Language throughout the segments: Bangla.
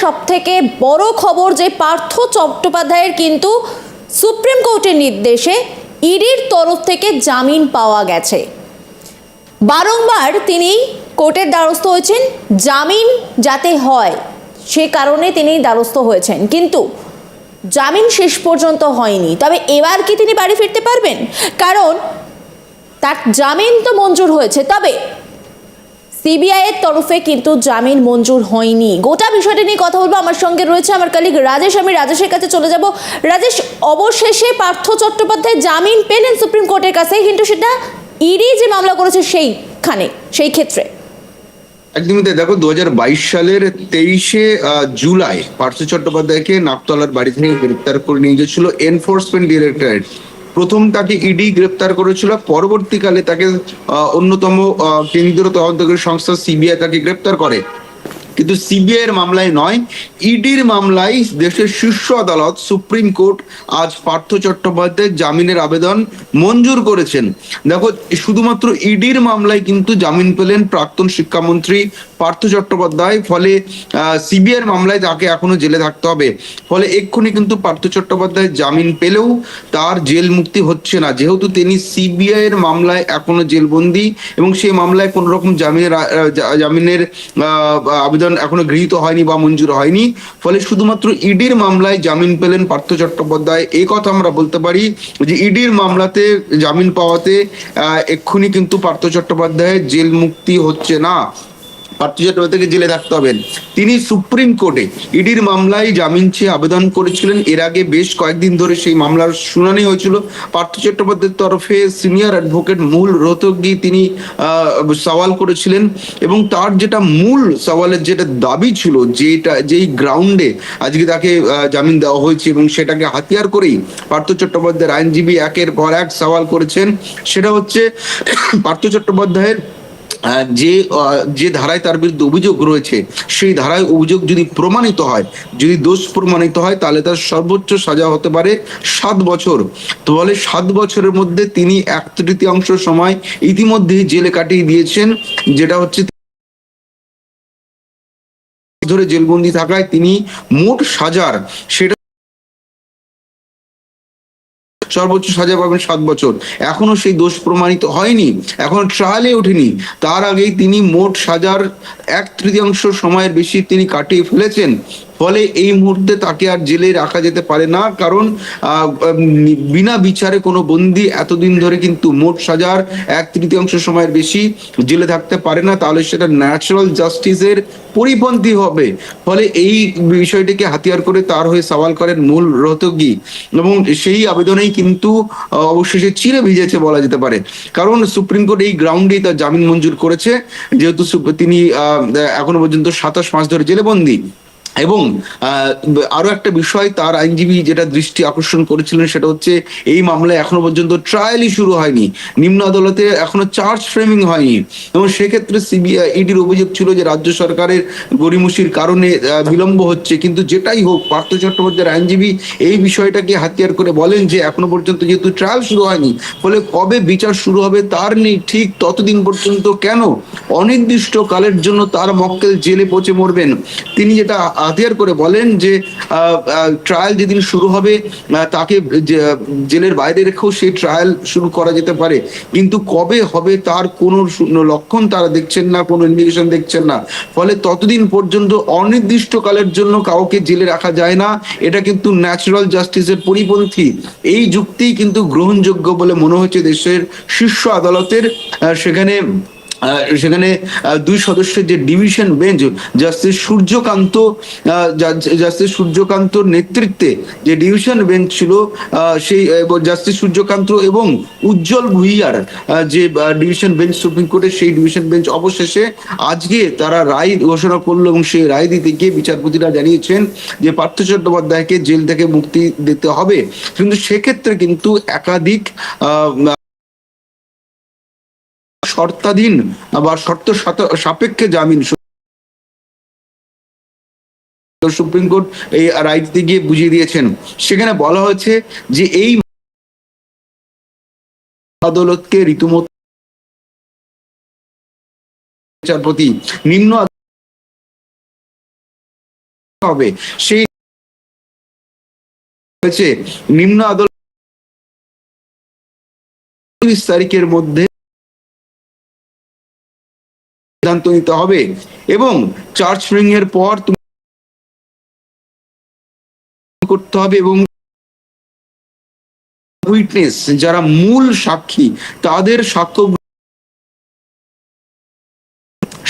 সব থেকে বড় খবর যে পার্থ চট্টোপাধ্যায়ের কিন্তু সুপ্রিম কোর্টের নির্দেশে ইডির তরফ থেকে জামিন পাওয়া গেছে। বারংবার তিনি কোর্টের দ্বারস্থ হয়েছেন, জামিন যাতে হয় সে কারণে তিনি দ্বারস্থ হয়েছেন। কিন্তু জামিন শেষ পর্যন্ত হয়নি। তবে এবার কি তিনি বাড়ি ফিরতে পারবেন? কারণ তার জামিন তো মঞ্জুর হয়েছে। তবে সিবিআই এর তরফে কিন্তু জামিন মঞ্জুর হয়নি। গোটা বিষয়টা নিয়ে কথা বলব। আমার সঙ্গে রয়েছে আমার কালিগ রাজেশ। আমি রাজেশের কাছে চলে যাব। রাজেশ, অবশেষে পার্থ চট্টোপাধ্যায় জামিন পেলেন সুপ্রিম কোর্টের কাছে। কিন্তু সেটা ইডি যে মামলা করেছে সেইখানে, সেই ক্ষেত্রে। একদমই তাই। দেখো দু হাজার বাইশ সালের তেইশে জুলাই পার্থ চট্টোপাধ্যায়কে নাকতলার বাড়ি থেকে গ্রেপ্তার করে নিয়ে গেছিল এনফোর্সমেন্ট ডিরেক্টরেট প্রথম তাকে ইডি গ্রেপ্তার করেছিল, পরবর্তীকালে তাকে অন্যতম কেন্দ্রীয় তদন্তকারী সংস্থা সিবিআই তাকে গ্রেপ্তার করে। কিন্তু সিবিআই এর মামলায় নয় ইডির মামলায় দেশের শীর্ষ আদালত সুপ্রিম কোর্ট আজ পার্থ চট্টোপাধ্যায়ের জামিনের আবেদন মঞ্জুর করেছেন। দেখো শুধুমাত্র ইডির মামলায় কিন্তু জামিন পেলেন প্রাক্তন শিক্ষামন্ত্রী পার্থ চট্টোপাধ্যায় ফলে সিবিআই মামলায় তাকে এখনও জেলে থাকতে হবে। ফলে এক্ষুনি কিন্তু পার্থ চট্টোপাধ্যায় জামিন পেলেও তার জেল মুক্তি হচ্ছে না। যেহেতু তিনি সিবিআই এর মামলায় এখনও জেলবন্দি এবং সেই মামলায় কোন রকম জামিনের জামিনের আহ, আবেদন এখনও গৃহীত হয়নি বা মঞ্জুর হয়নি। ফলে শুধুমাত্র ইডির মামলায় জামিন পেলেন পার্থ চট্টোপাধ্যায়। এই কথা আমরা বলতে পারি যে ইডির মামলাতে জামিন পাওয়াতে এক্ষুনি কিন্তু পার্থ চট্টোপাধ্যায়ের জেল মুক্তি হচ্ছে না। পার্থ চট্টোপাধ্যায়কে জেলে থাকতে হবেন। তিনি সুপ্রিম কোর্টে ইডির মামলায় জামিন চেয়ে আবেদন করেছিলেন। এর আগে বেশ কয়েকদিন ধরে সেই মামলার শুনানি হয়েছিল। পার্থ চট্টোপাধ্যায়ের তরফে সিনিয়র অ্যাডভোকেট মূল রোহতগি তিনি সওয়াল করেছিলেন এবং তার যেটা মূল সওয়ালের যেটা দাবি ছিল, যেটা, যেই গ্রাউন্ডে আজকে তাকে জামিন দেওয়া হয়েছে এবং সেটাকে হাতিয়ার করেই পার্থ চট্টোপাধ্যায়ের আইনজীবী একের পর এক সওয়াল করেছেন। সেটা হচ্ছে পার্থ চট্টোপাধ্যায়ের যে যে ধারায় তার বিরুদ্ধে অভিযোগ রয়েছে, সেই ধারায় অভিযোগ যদি প্রমাণিত হয়, যদি দোষ প্রমাণিত হয়, তাহলে তার সর্বোচ্চ সাজা হতে পারে সাত বছর। তো বলে সাত বছরের মধ্যে তিনি এক তৃতীয়াংশ সময় ইতিমধ্যেই জেলে কাটিয়ে দিয়েছেন, যেটা হচ্ছে ধরে জেলবন্দি থাকায় তিনি মোট সাজার। সেটা সর্বোচ্চ সাজা পাবেন সাত বছর। এখনও সেই দোষ প্রমাণিত হয়নি, এখনও ট্রায়ালে ওঠেনি। তার আগেই তিনি মোট সাজার এক তৃতীয়াংশ সময়ের বেশি তিনি কাটিয়ে ফেলেছেন। ফলে এই মুহূর্তে তাকে আর জেলে রাখা যেতে পারে না। কারণ বিনা বিচারে কোনো বন্দি এতদিন ধরে কিন্তু মোট সাজার এক তৃতীয়াংশ সময়ের বেশি জেলে থাকতে পারে না। তাহলে সেটা ন্যাচারাল জাস্টিসের পরিপন্থী হবে। ফলে এই বিষয়টিকে হাতিয়ার করে তার হয়ে সওয়াল করেন মূল রোহতগি। এবং সেই আবেদনেই কিন্তু অবশেষে চিরে ভিজেছে বলা যেতে পারে। কারণ সুপ্রিম কোর্ট এই গ্রাউন্ডেই তার জামিন মঞ্জুর করেছে। যেহেতু তিনি এখনও পর্যন্ত সাতাশ মাস ধরে জেলে বন্দী। এবং আহ, আরও একটা বিষয় তার আইনজীবী যেটা দৃষ্টি আকর্ষণ করেছিলেন সেটা হচ্ছে এই মামলায় এখনও পর্যন্ত ট্রায়ালই শুরু হয়নি। নিম্ন আদালতে এখনও চার্জ ফ্রেমিং হয়নি। এবং সেক্ষেত্রে সিবিআই ইডির অভিযোগ ছিল যে রাজ্য সরকারের গরিমসির কারণে বিলম্ব হচ্ছে। কিন্তু যেটাই হোক পার্থ চট্টোপাধ্যায়ের আইনজীবী এই বিষয়টাকে হাতিয়ার করে বলেন যে এখনও পর্যন্ত যেহেতু ট্রায়াল শুরু হয়নি ফলে কবে বিচার শুরু হবে তার নেই ঠিক ততদিন পর্যন্ত কেন? অনির্দিষ্ট কালের জন্য তার মক্কেল জেলে পচে মরবেন। তিনি যেটা হাতিয়ার করে বলেন যে ট্রায়াল যেদিন শুরু হবে তাকে জেলের বাইরে রেখেও সেই ট্রায়াল শুরু করা যেতে পারে। কিন্তু কবে হবে তার কোনো লক্ষণ তারা দেখছেন না, কোনো ইন্ডিকেশন দেখছেন না। ফলে ততদিন পর্যন্ত অনির্দিষ্টকালের জন্য কাউকে জেলে রাখা যায় না। এটা কিন্তু ন্যাচারাল জাস্টিসের পরিপন্থী। এই যুক্তি কিন্তু গ্রহণযোগ্য বলে মনে হচ্ছে দেশের শীর্ষ আদালতের। সেখানে সেখানে দুই সদস্যের যে division bench, justice Suryakant justice সূর্যকান্তর নেতৃত্বে যে ডিভিশন বেঞ্চ ছিল সেই জাস্টিস সূর্যকান্ত এবং উজ্জ্বল ভুইয়ার যে ডিভিশন বেঞ্চ, সুপ্রিম কোর্টের সেই ডিভিশন বেঞ্চ অবশেষে আজকে তারা রায় ঘোষণা করল এবং সেই রায় দিতে গিয়ে বিচারপতিরা জানিয়েছেন যে পার্থ চট্টোপাধ্যায়কে জেল থেকে মুক্তি দিতে হবে। কিন্তু সেক্ষেত্রে কিন্তু একাধিক শর্তাধীন বা শর্ত সাপেক্ষে জামিন সুপ্রিম কোর্ট এই রায় দিতে গিয়ে বুঝিয়ে দিয়েছেন। সেখানে বলা হয়েছে যে এই আদালতকে রীতিমতো বিচারপতি নিম্ন হবে। সেই হয়েছে নিম্ন আদালত তিরিশ তারিখের মধ্যে সিদ্ধান্ত নিতে হবে এবং চার্জ স্প্রিং এর পর তুমি করতে হবে এবং উইটনেস যারা মূল সাক্ষী, তাদের সাক্ষ্য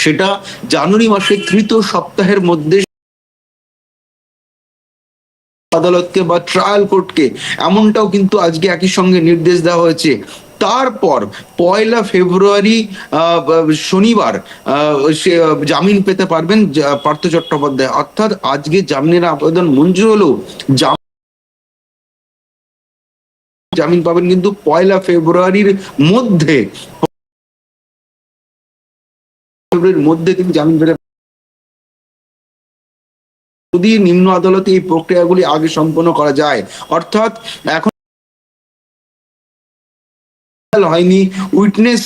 সেটা জানুয়ারি মাসের তৃতীয় সপ্তাহের মধ্যে আদালতকে বা ট্রায়াল কোর্টকে এমনটাও কিন্তু আজকে একই সঙ্গে নির্দেশ দেওয়া হয়েছে। তারপর পয়লা ফেব্রুয়ারি শনিবার সে জামিন পেতে পারবেন পার্থ চট্টোপাধ্যায়। অর্থাৎ আজকে জামিনের আবেদন মঞ্জুর হলো জামিন পাবেন কিন্তু পয়লা ফেব্রুয়ারির মধ্যে। মধ্যে তিনি জামিন পেতে যদি নিম্ন আদালতে এই প্রক্রিয়াগুলি আগে সম্পন্ন করা যায়, অর্থাৎ এখন হয়নি উইটনেস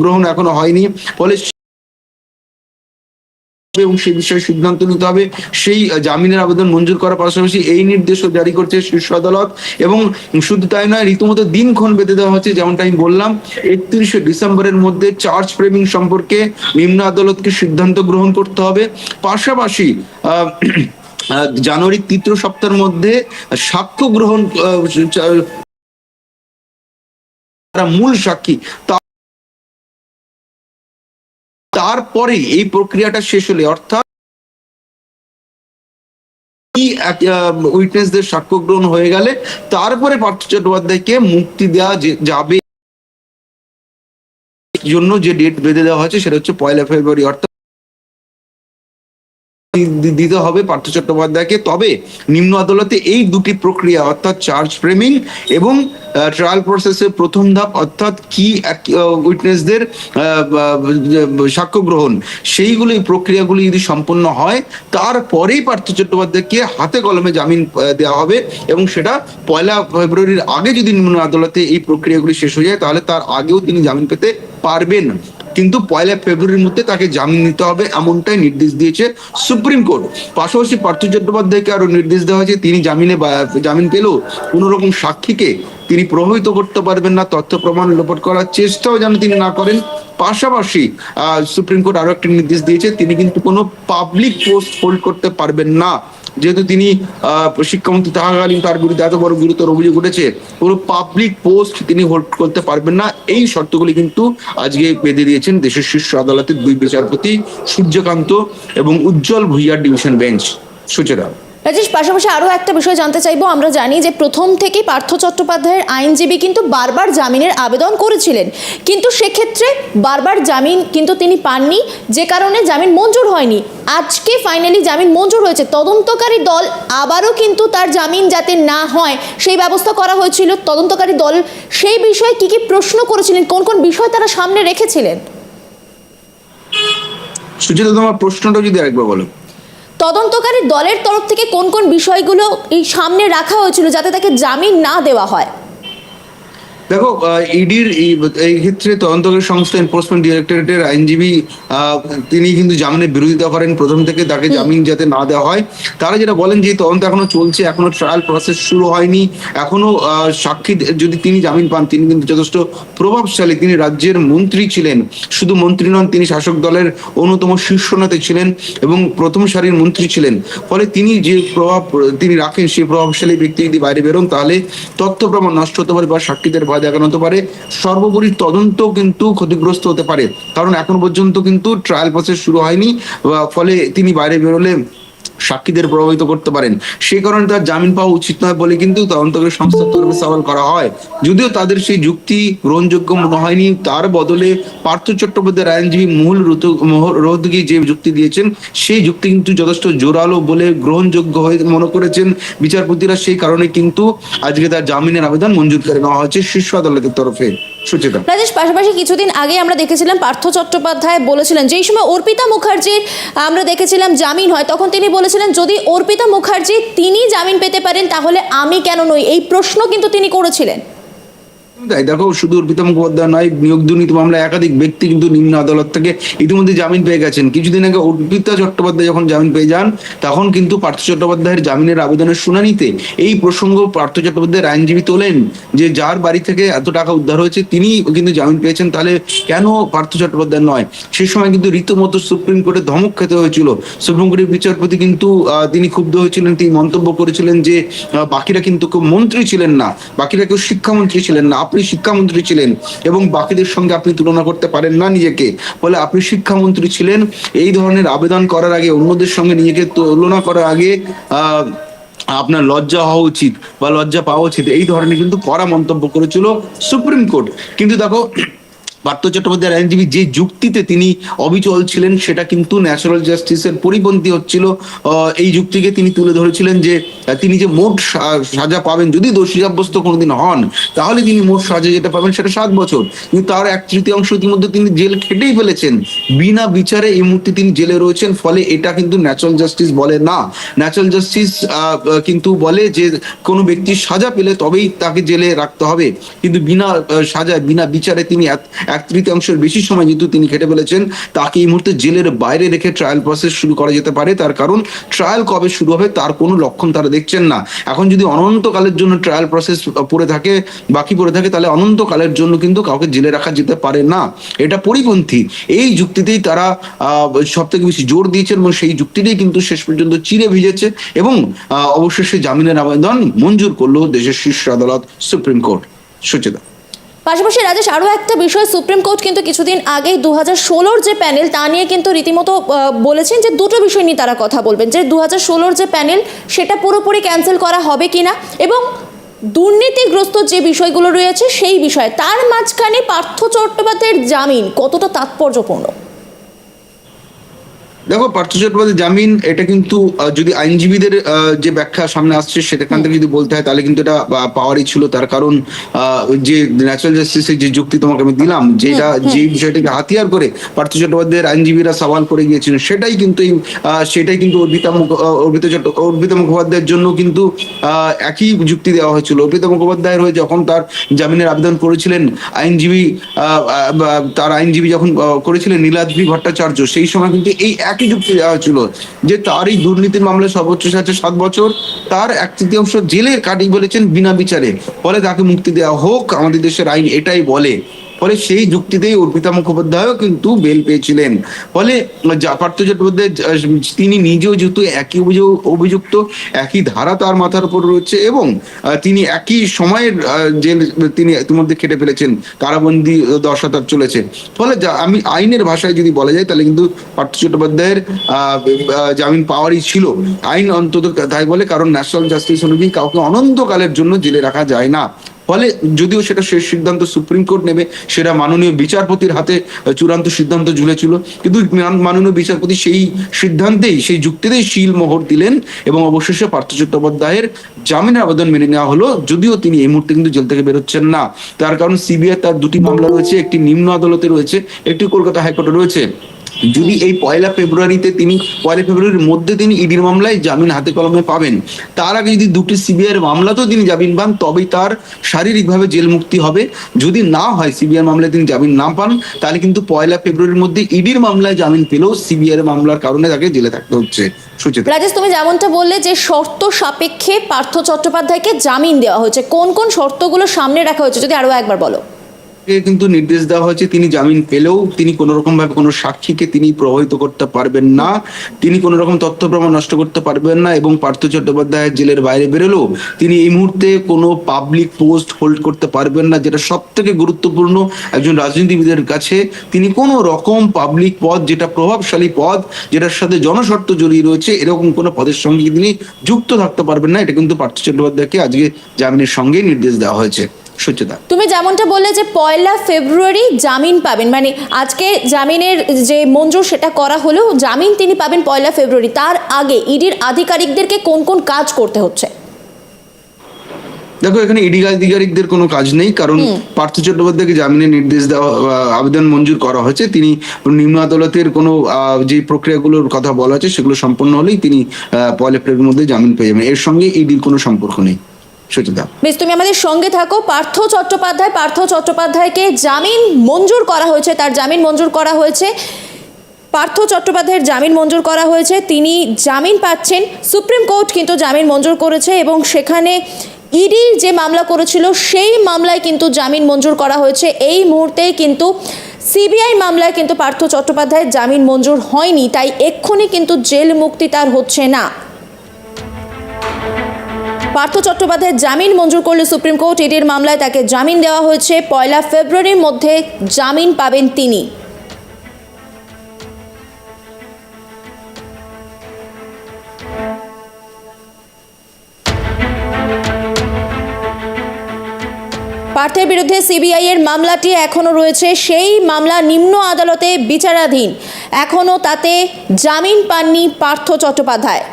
গ্রহণ এখনও হয়নি ফলে এবং সেই বিষয়ে সিদ্ধান্ত নিতে হবে। সেই জামিনের আবেদন মঞ্জুর করার পাশাপাশি এই নির্দেশও জারি করছে শীর্ষ আদালত এবং শুধু তাই নয় রীতিমতো দিনক্ষণ বেঁধে দেওয়া হচ্ছে যেমনটা আমি বললাম। একত্রিশে ডিসেম্বরের মধ্যে চার্জ ফ্রেমিং সম্পর্কে নিম্ন আদালতকে সিদ্ধান্ত গ্রহণ করতে হবে। পাশাপাশি আহ, জানুয়ারির তৃতীয় সপ্তাহের মধ্যে সাক্ষ্য গ্রহণ যারা মূল সাক্ষী। তারপরে এই প্রক্রিয়াটা শেষ হলে অর্থাৎ উইটনেসদের সাক্ষ্য গ্রহণ হয়ে গেলে তারপরে পার্থ চট্টোপাধ্যায়কে মুক্তি দেওয়া যাবে জন্য যে ডেট বেঁধে দেওয়া হয়েছে সেটা হচ্ছে পয়লা ফেব্রুয়ারি, অর্থাৎ দিতে হবে পার্থ চট্টোপাধ্যায়কে। তবে নিম্ন আদালতে এই দুটি প্রক্রিয়া, অর্থাৎ চার্জ ফ্রেমিং এবং ট্রায়াল প্রসেসের প্রথম ধাপ, অর্থাৎ কি উইটনেসদের সাক্ষ্য গ্রহণ, সেইগুলি, প্রক্রিয়াগুলি যদি সম্পন্ন হয়, তারপরেই পার্থ চট্টোপাধ্যায়কে হাতে কলমে জামিন দেওয়া হবে এবং সেটা পয়লা ফেব্রুয়ারির আগে যদি নিম্ন আদালতে এই প্রক্রিয়াগুলি শেষ হয়ে যায়, তাহলে তার আগেও তিনি জামিন পেতে পারবেন। কিন্তু পয়লা ফেব্রুয়ারির মধ্যে তাকে জামিন নিতে হবে এমনটাই নির্দেশ দিয়েছে সুপ্রিম কোর্ট। পাশাপাশি পার্থ চট্টোপাধ্যায়কে আরও নির্দেশ দেওয়া হয়েছে, তিনি জামিনে জামিন পেলেও কোন রকম সাক্ষীকে তিনি প্রভাবিত করতে পারবেন না, তথ্য প্রমাণ লোপট করার চেষ্টাও যেন তিনি না করেন। পাশাপাশি সুপ্রিম কোর্ট আরও একটি নির্দেশ দিয়েছে, তিনি কিন্তু কোনো পাবলিক পোস্ট হোল্ড করতে পারবেন না। যেহেতু তিনি শিক্ষামন্ত্রী থাকাকালীন তার বিরুদ্ধে এত বড় গুরুতর অভিযোগ উঠেছে, কোনো পাবলিক পোস্ট তিনি হোল্ড করতে পারবেন না। এই শর্তগুলি কিন্তু আজকে বেঁধে দিয়েছেন দেশের শীর্ষ আদালতের দুই বিচারপতি সূর্যকান্ত এবং উজ্জ্বল ভুইয়ার ডিভিশন বেঞ্চ সুচেরা রাজেশ, পাশাপাশি আরও একটা বিষয় জানতে চাইব। আমরা জানি যে প্রথম থেকেই পার্থ চট্টোপাধ্যায়ের আইনজীবী কিন্তু বারবার জামিনের আবেদন করেছিলেন। কিন্তু সেক্ষেত্রে বারবার জামিন কিন্তু তিনি পাননি। যে কারণে জামিন মঞ্জুর হয়নি। আজকে ফাইনালি জামিন মঞ্জুর হয়েছে। তদন্তকারী দল আবারও কিন্তু তার জামিন যাতে না হয়, সেই ব্যবস্থা করা হয়েছিল। তদন্তকারী দল সেই বিষয়ে কি কি প্রশ্ন করেছিলেন? কোন কোন বিষয় তারা সামনে রেখেছিলেন? সুচেতা তোমার প্রশ্নটা যদি আরেকবার বলো। তদন্তকারী দলের তরফ থেকে কোন কোন বিষয়গুলো এই সামনে রাখা হয়েছিল যাতে তাকে জামিন না দেওয়া হয়? দেখো ইডির এই ক্ষেত্রে তদন্তকারী সংস্থা এনফোর্সমেন্ট ডিরেক্টরেটের আইনজীবী তিনি কিন্তু জামিনের বিরোধিতা করেন। প্রথম থেকে তাকে জামিন যাতে না দেওয়া হয়। তারা যেটা বলেন যে তদন্ত এখনও চলছে এখনও ট্রায়াল প্রসেস শুরু হয়নি। এখনও সাক্ষী যদি তিনি জামিন পান তিনি কিন্তু যথেষ্ট প্রভাবশালী। তিনি রাজ্যের মন্ত্রী ছিলেন। শুধু মন্ত্রী নন তিনি শাসক দলের অন্যতম শীর্ষ নেতা ছিলেন এবং প্রথম সারির মন্ত্রী ছিলেন। ফলে তিনি যে প্রভাব তিনি রাখেন সেই প্রভাবশালী ব্যক্তি যদি বাইরে বেরোন তাহলে তথ্য প্রমাণ নষ্ট হতে পারে বা সাক্ষীদের ভয় দেখানো হতে পারে। সর্বোপরি তদন্ত কিন্তু ক্ষতিগ্রস্ত হতে পারে। কারণ এখন পর্যন্ত কিন্তু ট্রায়াল প্রসেস শুরু হয়নি ফলে তিনি বাইরে বেরোলে সাক্ষীদের প্রভাবিত করতে পারেন। সেই কারণে তার জামিন পাওয়া উচিত নয় বলে কিন্তু তদন্তকারী সংস্থার তরফে সওয়াল করা হয়। যদিও তাদের সেই যুক্তি গ্রহণযোগ্য মনে হয়নি, তার বদলে পার্থ চট্টোপাধ্যায়ের আইনজীবী মূল রোধগী যে যুক্তি দিয়েছেন, সেই যুক্তি কিন্তু যথেষ্ট জোরালো বলে গ্রহণযোগ্য হয়ে মনে করেছেন বিচারপতিরা। সেই কারণে কিন্তু আজকে তার জামিনের আবেদন মঞ্জুর করে নেওয়া হয়েছে শীর্ষ আদালতের তরফে। সুচেতা রাজেশ, পাশাপাশি কিছুদিন আগে আমরা দেখেছিলাম পার্থ চট্টোপাধ্যায় বলেছিলেন, যেই সময় অর্পিতা মুখার্জির আমরা দেখেছিলাম জামিন হয়, তখন তিনি বলেছিলেন, যদি অর্পিতা মুখার্জি তিনি জামিন পেতে পারেন, তাহলে আমি কেন নই? এই প্রশ্ন কিন্তু তিনি করেছিলেন। তাই দেখো, শুধু অর্পিতা মুখোপাধ্যায় নয়, নিয়োগ দুর্নীতি মামলায় একাধিক ব্যক্তি কিন্তু নিম্ন আদালত থেকে ইতিমধ্যে জামিন পেয়ে গেছেন। কিছুদিন আগে অর্পিতা চট্টোপাধ্যায় যখন জামিন পেয়ে যান, তখন কিন্তু পার্থ চট্টোপাধ্যায়ের জামিনের আবেদনের শুনানিতে এই প্রসঙ্গ পার্থ চট্টোপাধ্যায়ের আইনজীবী তোলেন যে যার বাড়ি থেকে এত টাকা উদ্ধার হয়েছে তিনি কিন্তু জামিন পেয়েছেন। তাহলে কেন পার্থ চট্টোপাধ্যায় নয়? সেই সময় কিন্তু রীতিমতো সুপ্রিম কোর্টে ধমক খেতে হয়েছিল। সুপ্রিম কোর্টের বিচারপতি কিন্তু তিনি ক্ষুব্ধ হয়েছিলেন, তিনি মন্তব্য করেছিলেন যে বাকিরা কিন্তু কেউ মন্ত্রী ছিলেন না, বাকিরা কেউ শিক্ষামন্ত্রী ছিলেন না। আপনি শিক্ষামন্ত্রী ছিলেন এবং বাকিদের সঙ্গে আপনি তুলনা করতে পারেন না নিজেকে। ফলে আপনি শিক্ষামন্ত্রী ছিলেন, এই ধরনের আবেদন করার আগে, অন্যদের সঙ্গে নিজেকে তুলনা করার আগে আপনার লজ্জা হওয়া উচিত বা লজ্জা পাওয়া উচিত। এই ধরনের কিন্তু কড়া মন্তব্য করেছিল সুপ্রিম কোর্ট। কিন্তু দেখো পার্থ চট্টোপাধ্যায়ের আইনজীবী যে যুক্তিতে তিনি অবিচল ছিলেন, সেটা কিন্তু ন্যাচারাল জাস্টিসের পরিপন্থী হচ্ছিল। এই যুক্তিকে তিনি তুলে ধরেছিলেন যে তিনি যে মোট সাজা পাবেন, যদি দোষী সাব্যস্ত কোনোদিন হন, তাহলে তিনি মোট সাজা যেটা পাবেন সেটা সাত বছর। কিন্তু তার এক তৃতীয়াংশ ইতিমধ্যে তিনি জেল খেটেই ফেলেছেন। বিনা বিচারে এই মুহূর্তে তিনি জেলে রয়েছেন, ফলে এটা কিন্তু ন্যাচারাল জাস্টিস বলে না। ন্যাচারাল জাস্টিস কিন্তু বলে যে, কোনো ব্যক্তি সাজা পেলে তবেই তাকে জেলে রাখতে হবে। কিন্তু বিনা সাজায়, বিনা বিচারে তিনি এক- তৃতীয়াংশের বেশি সময় যেহেতু তিনি খেটে ফেলেছেন। তাকে এই মুহূর্তে জেলের বাইরে রেখে ট্রায়াল প্রসেস শুরু করা যেতে পারে। তার কারণ ট্রায়াল কবে শুরু হবে তার কোনো লক্ষণ তারা দেখছেন না। এখন যদি অনন্তকালের জন্য ট্রায়াল প্রসেস পড়ে থাকে, বাকি পড়ে থাকে, তাহলে অনন্তকালের জন্য কিন্তু কাউকে জেলে রাখা যেতে পারে না। এটা পরিপন্থী। এই যুক্তিতেই তারা সব থেকে বেশি জোর দিয়েছেন এবং সেই যুক্তিটাই কিন্তু শেষ পর্যন্ত চিরে ভিজেছে এবং অবশেষে জামিনের আবেদন মঞ্জুর করল দেশের শীর্ষ আদালত সুপ্রিম কোর্ট সুচেতা পাশাপাশি রাজেশ, আরও একটা বিষয়, সুপ্রিম কোর্ট কিন্তু কিছুদিন আগেই দু হাজার যে প্যানেল, তা নিয়ে কিন্তু রীতিমতো বলেছেন যে দুটো বিষয় নিয়ে তারা কথা বলবেন, যে দু হাজার যে প্যানেল, সেটা পুরোপুরি ক্যান্সেল করা হবে কিনা এবং দুর্নীতিগ্রস্ত যে বিষয়গুলো রয়েছে, সেই বিষয়ে তার মাঝখানে পার্থ চট্টোপাধ্যায়ের জামিন কতটা তাৎপর্যপূর্ণ? দেখো পার্থ চট্টোপাধ্যায় জামিন এটা কিন্তু যদি আইনজীবীদের যে ব্যাখ্যা সামনে আসছে সেটাখান থেকে যদি বলতে হয় তাহলে কিন্তু এটা পাওয়ারই ছিল তার কারণ যে ন্যাচারাল জাস্টিসের যে যুক্তি তোমাকে আমি দিলাম যেটা যে বিষয়টাকে হাতিয়ার করে পার্থ চট্টোপাধ্যায়ের আইনজীবীরা সওয়াল করে গিয়েছিলেন সেটাই কিন্তু এই সেটাই কিন্তু অর্পিতা অর্পিতা চট্ট অর্পিতা মুখোপাধ্যায়ের জন্য কিন্তু আহ, একই যুক্তি দেওয়া হয়েছিল। অর্পিতা মুখোপাধ্যায়ের হয়ে যখন তার জামিনের আবেদন করেছিলেন আইনজীবী তার আইনজীবী যখন করেছিলেন নীলাদ্রি ভট্টাচার্য সেই সময় কিন্তু এই একই যুক্তি দেওয়া হয়েছিল যে তার এই দুর্নীতির মামলায় সর্বোচ্চ সাজা সাত বছর, তার এক তৃতীয়াংশ জেলের কাটি বলেছেন বিনা বিচারে। ফলে তাকে মুক্তি দেওয়া হোক আমাদের দেশের আইন, এটাই বলে। ফলে সেই যুক্তিতেই অর্পিতা মুখোপাধ্যায়ও কিন্তু বেল পেয়েছিলেন। ফলে পার্থ চট্টোপাধ্যায় তিনি নিজেও যেহেতু একই অভিযোগ, অভিযুক্ত, একই ধারা তার মাথার উপর রয়েছে এবং তিনি একই সময়ের জেল, তিনি ইতিমধ্যে কেটে ফেলেছেন, কারাবন্দি দশা তার চলেছে। ফলে আমি আইনের ভাষায় যদি বলা যায়, তাহলে কিন্তু পার্থ চট্টোপাধ্যায়ের জামিন পাওয়ারই ছিল। আইন অন্তত তাই বলে, কারণ ন্যাশনাল জাস্টিস অনুযায়ী কাউকে অনন্তকালের জন্য জেলে রাখা যায় না। ফলে যদিও সেটা শেষ সিদ্ধান্ত সুপ্রিম কোর্ট নেবে, সেটা মাননীয় বিচারপতির হাতে চূড়ান্ত সিদ্ধান্ত ঝুলেছিল। কিন্তু মাননীয় বিচারপতি সেই সিদ্ধান্তেই, সেই যুক্তিতেই শিল মোহর দিলেন এবং অবশেষে পার্থ চট্টোপাধ্যায়ের জামিনের আবেদন মেনে নেওয়া হলো। যদিও তিনি এই মুহূর্তে কিন্তু জেল থেকে বেরোচ্ছেন না। তার কারণ সিবিআই তার দুটি মামলা রয়েছে, একটি নিম্ন আদালতে রয়েছে, একটি কলকাতা হাইকোর্টে রয়েছে। যদি এই পয়লা ফেব্রুয়ারিতে তিনি, পয়লা ফেব্রুয়ারির মধ্যে তিনি ইডির মামলায় জামিন হাতে কলমে পাবেন। তার আগে যদি দুটি সিবিআই মামলাতেও তিনি জামিন পান, তবেই তার শারীরিকভাবে জেল মুক্তি হবে। যদি না হয় সিবিআই মামলায় তিনি জামিন না পান, তাহলে কিন্তু পয়লা ফেব্রুয়ারির মধ্যে ইডির মামলায় জামিন পেলেও সিবিআই মামলার কারণে তাকে জেলে থাকতে হচ্ছে। রাজেশ, তুমি যেমনটা বললে যে শর্ত সাপেক্ষে পার্থ চট্টোপাধ্যায়কে জামিন দেওয়া হয়েছে, কোন কোন শর্তগুলো সামনে রাখা হয়েছে, যদি আরও একবার বলো। কে কিন্তু নির্দেশ দেওয়া হয়েছে, তিনি জামিন পেলেও তিনি কোনো রকম ভাবে কোনো সাক্ষীকে তিনি প্রভাবিত করতে পারবেন না, তিনি কোনো রকম তথ্য প্রমাণ নষ্ট করতে পারবেন না এবং পার্থ চট্টোপাধ্যায় জেলের বাইরে বেরোলেও তিনি এই মুহূর্তে কোনো পাবলিক পোস্ট হোল্ড করতে পারবেন না, যেটা সব থেকে গুরুত্বপূর্ণ একজন রাজনীতিবিদের কাছে। তিনি কোনো রকম পাবলিক পদ, যেটা প্রভাবশালী পদ, যেটার সাথে জনস্বার্থ জড়িয়ে রয়েছে, এরকম কোনো পদের সঙ্গে তিনি যুক্ত থাকতে পারবেন না, এটা কিন্তু পার্থ চট্টোপাধ্যায়কে আজকে জামিনের সঙ্গে নির্দেশ দেওয়া হয়েছে। সুচেতা তুমি যেমনটা বললে যে পয়লা ফেব্রুয়ারি জামিন পাবেন মানে আজকে জামিনের যে মঞ্জুর সেটা করা হলেও জামিন তিনি পাবেন পয়লা ফেব্রুয়ারি। তার আগে ইডির আধিকারিকদেরকে কোন কোন কাজ করতে হচ্ছে? দেখো এখানে ইডি আধিকারিকদের কোনো কাজ নেই কারণ পার্থ চট্টোপাধ্যায়কে জামিনের নির্দেশ দেওয়া আবেদন মঞ্জুর করা হয়েছে। তিনি নিম্ন আদালতের কোনো যে প্রক্রিয়াগুলোর কথা বলা হচ্ছে সেগুলো সম্পন্ন হলেই তিনি পয়লা ফেব্রুয়ারির মধ্যে জামিন পেয়ে যাবেন। এর সঙ্গে ইডির কোনো সম্পর্ক নেই। সুচিতা বেশ, তুমি আমাদের সঙ্গে থাকো। পার্থ চট্টোপাধ্যায়, পার্থ চট্টোপাধ্যায়কে জামিন মঞ্জুর করা হয়েছে, তার জামিন মঞ্জুর করা হয়েছে। পার্থ চট্টোপাধ্যায়ের জামিন মঞ্জুর করা হয়েছে। তিনি জামিন পাচ্ছেন। সুপ্রিম কোর্ট কিন্তু জামিন মঞ্জুর করেছে এবং সেখানে ইডি যে মামলা করেছিল, সেই মামলায় কিন্তু জামিন মঞ্জুর করা হয়েছে। এই মুহূর্তেই কিন্তু সিবিআই মামলায় কিন্তু পার্থ চট্টোপাধ্যায়ের জামিন মঞ্জুর হয়নি, তাই এক্ষুনি কিন্তু জেল মুক্তি তার হচ্ছে না। পার্থ চট্টোপাধ্যায়ের জামিন মঞ্জুর করলে সুপ্রিম কোর্ট ইডির মামলায় তাকে জামিন দেওয়া হয়েছে। পয়লা ফেব্রুয়ারির মধ্যে জামিন পাবেন তিনি। পার্থের বিরুদ্ধে সিবিআই এর মামলাটি এখনও রয়েছে। সেই মামলা নিম্ন আদালতে বিচারাধীন। এখনও তাতে জামিন পাননি পার্থ চট্টোপাধ্যায়।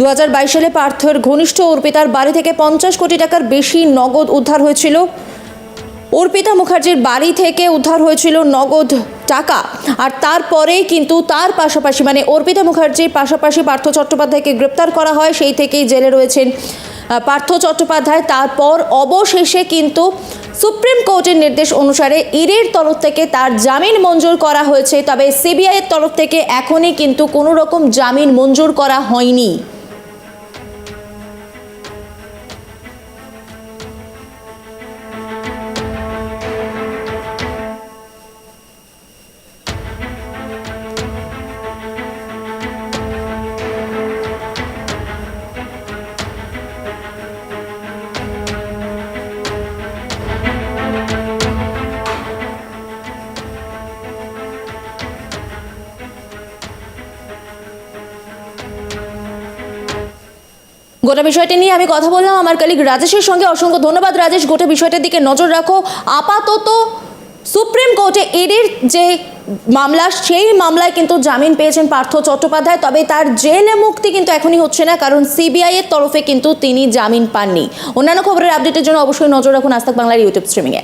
দু হাজার বাইশ সালে পার্থের ঘনিষ্ঠ অর্পিতার বাড়ি থেকে পঞ্চাশ কোটি টাকার বেশি নগদ উদ্ধার হয়েছিল। অর্পিতা মুখার্জির বাড়ি থেকে উদ্ধার হয়েছিল নগদ টাকা। আর তারপরেই কিন্তু তার পাশাপাশি মানে অর্পিতা মুখার্জির পাশাপাশি পার্থ চট্টোপাধ্যায়কে গ্রেপ্তার করা হয়, সেই থেকেই জেলে রয়েছেন পার্থ চট্টোপাধ্যায়। তারপর অবশেষে কিন্তু সুপ্রিম কোর্টের নির্দেশ অনুসারে ইডির তরফ থেকে তার জামিন মঞ্জুর করা হয়েছে। তবে সিবিআইয়ের তরফ থেকে এখনই কিন্তু কোনো রকম জামিন মঞ্জুর করা হয়নি। গোটা বিষয়টি নিয়ে আমি কথা বললাম। আমার কালিক রাজেশের সঙ্গে অসংখ্য ধন্যবাদ। রাজেশ, গোটা বিষয়টার দিকে নজর রাখো। আপাতত সুপ্রিম কোর্টে ইডির যে মামলা, সেই মামলায় কিন্তু জামিন পেয়েছেন পার্থ চট্টোপাধ্যায়। তবে তার জেলে মুক্তি কিন্তু এখনই হচ্ছে না, কারণ সিবিআই এর তরফে কিন্তু তিনি জামিন পাননি। অন্যান্য খবরের আপডেটের জন্য অবশ্যই নজর রাখুন আস্তাক বাংলার ইউটিউব স্ট্রিমিংয়ে